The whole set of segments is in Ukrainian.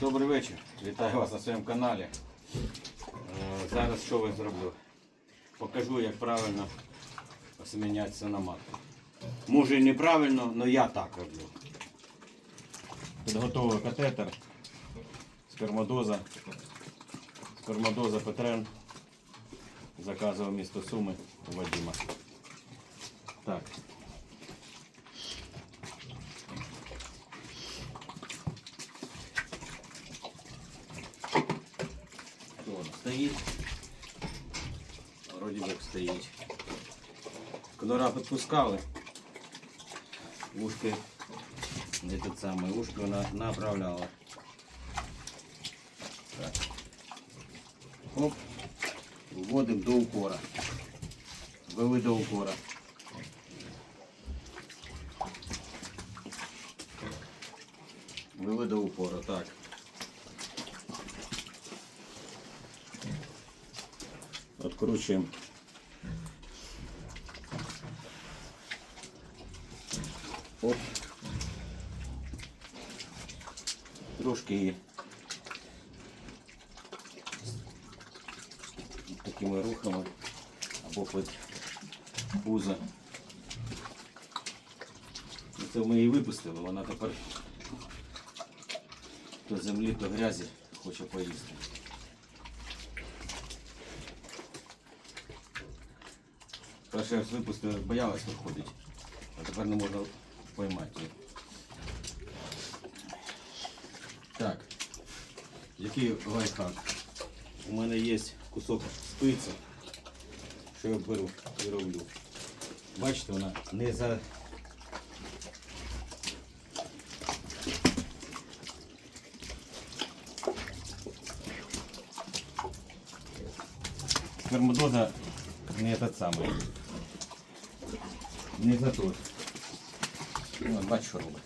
Добрий вечір. Вітаю вас на своєму каналі. Е, Зараз що я зроблю? Покажу, як правильно осеменяти синоматку. Може і неправильно, але я так роблю. Підготовив катетер, спермодоза, спермодоза Петрен. Заказував місто Суми у Вадима. Так. Стоїть? Вроді як стоїть. Кнора підпускали. Ушки не тот самий, ушки вона направляла. Так. Оп. Вводимо до упора. Ввели до упора. Ввели до упора, так. Откручуємо. Оп. Трошки її такими рухами або під пузо. Ну, Це ми її випустили, вона тепер то землі, то грязі хоче поїсти. Перший раз випустили, боялась виходить, а тепер не можна поймати. Так, який лайфхак? У мене є кусок спиці, що я беру і роблю. Бачите, вона не за. Спермодоза не этот самий. Не за тот. Ну, бач, що робить.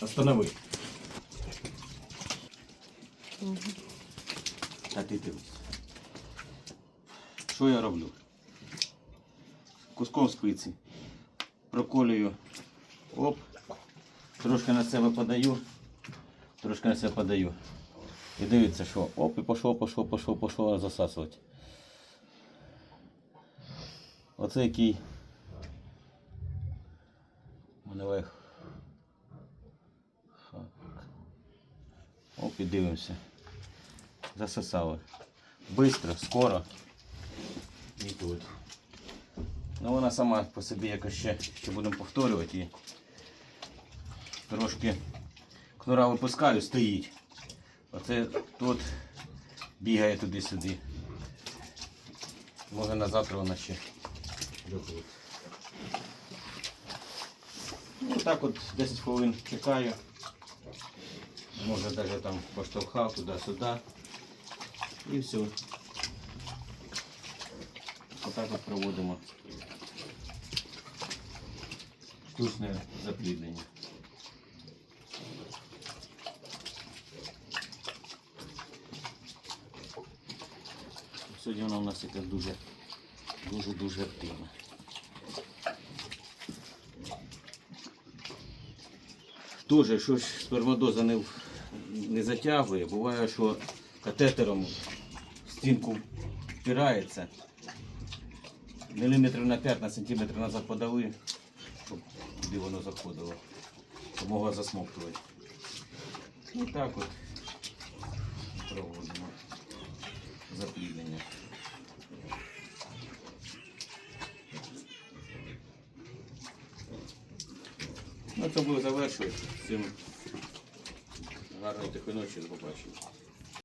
Останови. Та ти дивись. Що я роблю? Куском спиці проколюю. Оп. Трошки на себе подаю. Трошки на себе подаю. І дивіться, що оп, і пішов, пішов, пішов, пішов засасувати. Оце який маневех. Оп, і дивимося. Засосали. Бистро, скоро. І тут. Ну вона сама по собі якось ще, ще будемо повторювати і трошки кнура випускаю, стоїть. Оце тут бігає туди-сюди. Може на завтра вона ще доходить. Ну так от 10 хвилин чекаю. Може навіть там поштовхав туди-сюди. І все. Отак от проводимо штучне запліднення. Сьогодні вона у нас якась дуже дуже дуже активна. Тоже, якщо ж спермадоза не, не затягує, буває, що катетером в стінку впирається. Міліметрів на 5 на сантиметр назад подали, щоб куди воно заходило, щоб могло засмоктувати. І так от Буде завершувати. Всім гарної тихої ночі, до побачення.